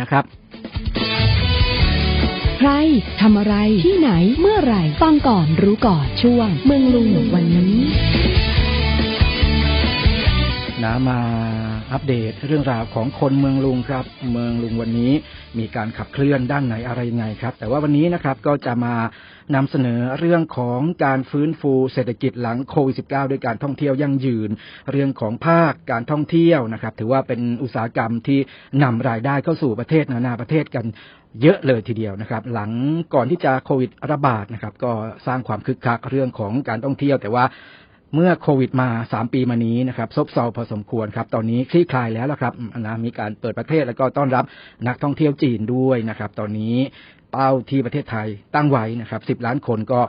นะครับ ใครทำอะไรที่ไหนเมื่อไหร่ ฟังก่อนรู้ก่อนช่วง เมืองลุงวันนี้ นะมาอัปเดตเรื่องราวของคนเมืองลุงครับ เมืองลุงวันนี้มีการขับเคลื่อนด้านไหนอะไรยังไงครับ แต่ว่าวันนี้นะครับก็จะมานำเสนอเรื่องของการฟื้นฟูเศรษฐกิจหลังโควิด -19 ด้วยการท่องเที่ยวยั่งยืน เรื่องของภาคการท่องเที่ยวนะครับ ถือว่าเป็นอุตสาหกรรมที่นำรายได้เข้าสู่ประเทศนานาประเทศกันเยอะเลยทีเดียวนะครับ หลังก่อนที่จะโควิดระบาดนะครับ ก็สร้างความคึกคักเรื่องของการท่องเที่ยว แต่ว่า เมื่อโควิดมาสามปีมานี้นะครับซบเซาพอสมควรครับ ตอนนี้คลี่คลายแล้วละครับอืมนะมีการเปิดประเทศแล้วก็ต้อนรับนักท่องเที่ยวจีนด้วยนะครับ ตอนนี้เป้าที่ประเทศไทยตั้งไว้นะครับสิบล้านคนก็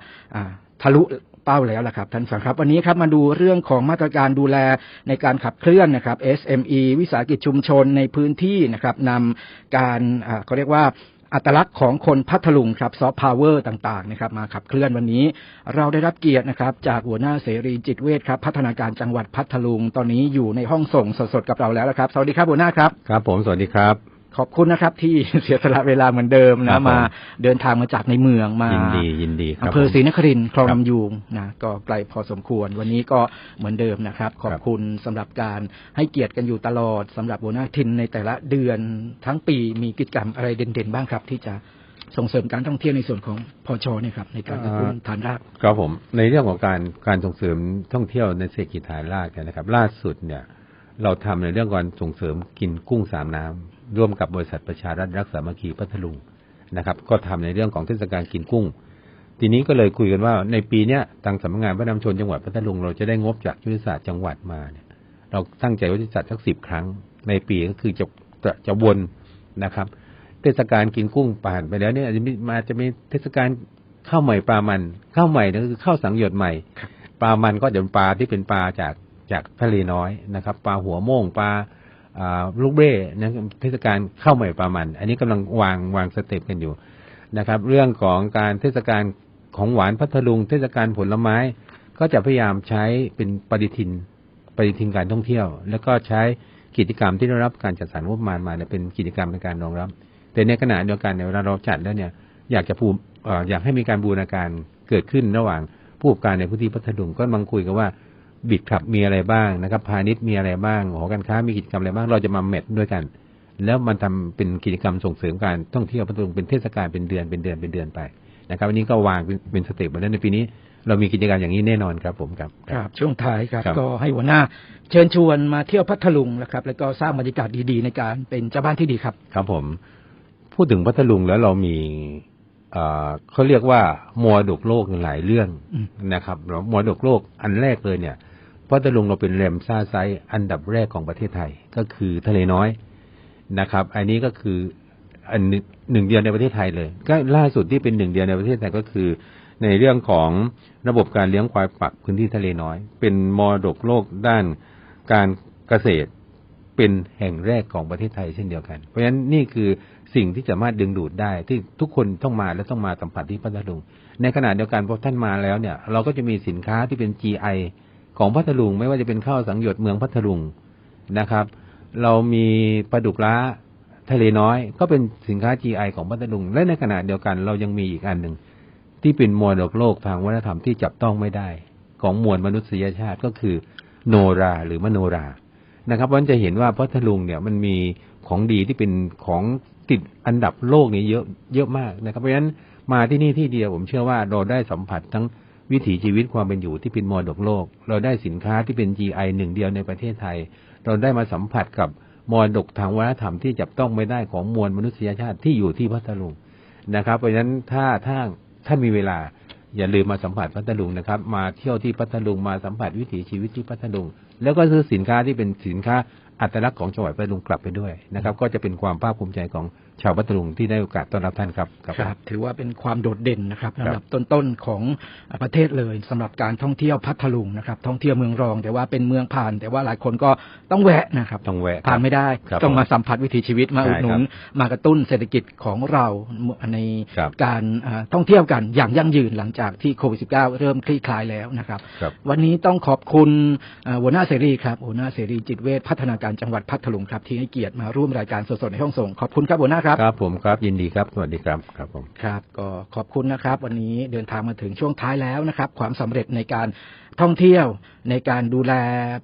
ทะลุเป้าแล้วละครับท่านผู้ฟังครับ วันนี้ครับมาดูเรื่องของมาตรการดูแลในการขับเคลื่อนนะครับ SME วิสาหกิจชุมชนในพื้นที่นะครับนำการเขาเรียกว่า อัตลักษณ์ของคนพัทลุงครับซอฟต์พาวเวอร์ต่างๆนะครับมาขับเคลื่อนวันนี้ เราได้รับเกียรตินะครับจากหัวหน้าเสรีจิตเวชครับพัฒนาการจังหวัดพัทลุงตอนนี้อยู่ในห้องส่งสดๆกับเราแล้วนะครับ สวัสดีครับหัวหน้าครับ ครับผมสวัสดีครับ ขอบคุณนะครับ ที่เสียสละเวลาเหมือนเดิมครันะบผมมาเดินทางมาจากในเมืองมายินดียินดีครับอำเภอผมศรีนครินทร์คลองครับลำยูงนะก็ไกลพอสมควร วันนี้ก็เหมือนเดิมนะครับ ขอบครับคุณสำหรับการให้เกียรติกันอยู่ตลอดสำหรับหัวหน้าทินในแต่ละเดือนทั้งปีมีกิจกรรมอะไรเด่นๆ บ้างครับ ที่จะส่งเสริมการท่องเที่ยวในส่วนของพอชเนี่ยครับในการกระตุ้นฐานรากครับผมในเรื่องของการการส่งเสริมท่องเที่ยวในเศรษฐกิจฐานรากเนี่ยนะครับ ล่าสุดเนี่ย เราทำในเรื่องการส่งเสริมกินกุ้งสามน้ำร่วมกับบริษัทประชารัฐรักษามัคคีพัทลุงนะครับ ก็ทำในเรื่องของเทศกาลกินกุ้ง ทีนี้ก็เลยคุยกันว่าในปีเนี้ยทางสำนักงานพระนำชนจังหวัดพัทลุงเราจะได้งบจากยุทธศาสตร์จังหวัดมาเนี่ย เราตั้งใจว่าจะจัดสักสิบครั้ง ในปีก็คือจะจะจะวนนะครับ เทศกาลกินกุ้งผ่านไปแล้วเนี่ยอาจจะมีมาจะมีเทศกาลข้าวใหม่ปลามันข้าวใหม่นั่นคือข้าวสังหยดใหม่ปลามันก็จะเป็นปลาที่เป็นปลาจาก จากทะเลน้อยนะครับ ปลาหัวโม่งปลาลูกเบ้นะเทศกาลเข้าใหม่ปลามัน อันนี้กำลังวางวางสเต็ปกันอยู่นะครับ เรื่องของการเทศกาลของหวานพัทลุง เทศกาลผลไม้ ก็จะพยายามใช้เป็นปฏิทินปฏิทินการท่องเที่ยว แล้วก็ใช้กิจกรรมที่ได้รับการจัดสรรงบประมาณมาเนี่ยเป็นกิจกรรมในการรองรับ แต่ในขณะเดียวกันเนี่ยเวลาเราจัดแล้วเนี่ย อยากจะภูมิเอ่ออยากให้มีการบูรณาการเกิดขึ้นระหว่างผู้ประกอบการในพื้นที่พัทลุงก็มังคุยกันว่า บิดขับมีอะไรบ้างนะครับ พาณิชย์มีอะไรบ้างหอการค้ามีกิจกรรมอะไรบ้าง เราจะมาเม็ดด้วยกัน แล้วมันทำเป็นกิจกรรมส่งเสริมการท่องเที่ยวพัทลุงเป็นเทศกาลเป็นเดือนเป็นเดือนเป็นเดือนไปนะครับอันนี้ก็วางเป็นเป็นสเต็ปมาแล้วในปีนี้ เรามีกิจกรรมอย่างนี้แน่นอนครับผมครับครับช่วงท้ายครับครับ ก็ให้หัวหน้า เชิญชวนมาเที่ยวพัทลุงนะครับ แล้วก็สร้างบรรยากาศดีๆ ในการเป็นเจ้าบ้านที่ดีครับ ครับผม พูดถึงพัทลุงแล้วเรามีเอ่อเขาเรียกว่ามัวดกโลกหลายเรื่องอืมนะครับเรามัวดกโลกอันแรกเลยเนี่ย พัทลุงเราเป็นแรมซ่าไซต์อันดับแรกของประเทศไทยก็คือทะเลน้อยนะครับ อันนี้ก็คืออันหนึ่งหนึ่งเดียวในประเทศไทยเลย ก็ล่าสุดที่เป็นหนึ่งเดียวในประเทศไทยก็คือ ในเรื่องของระบบการเลี้ยงควายปักพื้นที่ทะเลน้อย เป็นมรดกโลกด้านการเกษตรเป็นแห่งแรกของประเทศไทยเช่นเดียวกัน เพราะฉะนั้นนี่คือสิ่งที่สามารถดึงดูดได้ที่ทุกคนต้องมาและต้องมาสัมผัสที่พัทลุงในขณะเดียวกันพอท่านมาแล้วเนี่ย เราก็จะมีสินค้าที่เป็น GI ของพัทลุง ไม่ว่าจะเป็นข้าวสังหยดเมืองพัทลุงนะครับ เรามีปลาดุกล้าทะเลน้อยก็เป็นสินค้า GI ของพัทลุง และในขณะเดียวกันเรายังมีอีกอันหนึ่งที่เป็นมรดกโลกทางวัฒนธรรมที่จับต้องไม่ได้ ของมวลมนุษยชาติก็คือ โนราหรือมโนรานะครับเพราะฉะนั้นจะเห็นว่าพัทลุงเนี่ยมันมีของดีที่เป็นของติดอันดับโลกนี้เยอะเยอะมากนะครับเพราะฉะนั้นมาที่นี่ที่เดียวผมเชื่อว่าเราได้สัมผัสทั้ง วิถีชีวิตความเป็นอยู่ที่เป็นมรดกโลก เราได้สินค้าที่เป็น GI หนึ่งเดียวในประเทศไทย เราได้มาสัมผัสกับมรดกทางวัฒนธรรมที่จับต้องไม่ได้ของมวลมนุษยชาติที่อยู่ที่พัทลุงนะครับ เพราะฉะนั้นถ้าถ้าท่านมีเวลาอย่าลืมมาสัมผัสพัทลุงนะครับ มาเที่ยวที่พัทลุงมาสัมผัสวิถีชีวิตที่พัทลุง แล้วก็ซื้อสินค้าที่เป็นสินค้าอัตลักษณ์ของจังหวัดพัทลุงกลับไปด้วยนะครับ ก็จะเป็นความภาคภูมิใจของ ชาวพัทลุงที่ได้โอกาสต้อนรับท่านครับครับครับถือว่าเป็นความโดดเด่นนะครับครับลำดับต้นๆของประเทศเลยสำหรับการท่องเที่ยวพัทลุงนะครับท่องเที่ยวเมืองรอง แต่ว่าเป็นเมืองผ่าน แต่ว่าหลายคนก็ต้องแวะนะครับต้องแวะครับผ่านไม่ได้ครับต้องมาสัมผัสวิถีชีวิตมาใช่อุดหนุนครับมากระตุ้นเศรษฐกิจของเราในครับการอ่าท่องเที่ยวกันอย่างยั่งยืนหลังจากที่โควิด -19 เริ่มคลี่คลายแล้วนะครับครับวันนี้ต้องขอบคุณเอ่อหัวหน้าเสรีครับหัวหน้าเสรีจิตเวชพัฒนาการจังหวัดพัทลุงครับที่ให้เกียรติมาร่วมรายการสดๆในห้องส่งขอบคุณครับหัวหน้าครับ ครับผมครับยินดีครับ สวัสดีครับครับผมครับ ก็ขอบคุณนะครับ วันนี้เดินทางมาถึงช่วงท้ายแล้วนะครับ ความสำเร็จในการท่องเที่ยว ในการดูแล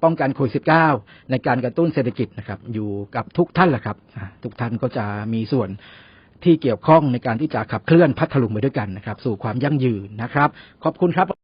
ป้องกันโควิด -19 ในการกระตุ้นเศรษฐกิจนะครับ อยู่กับทุกท่านแหละครับอ่าทุกท่านก็จะมีส่วนที่เกี่ยวข้องในการที่จะขับเคลื่อนพัทลุงไปด้วยกันนะครับ สู่ความยั่งยืนนะครับ ขอบคุณครับ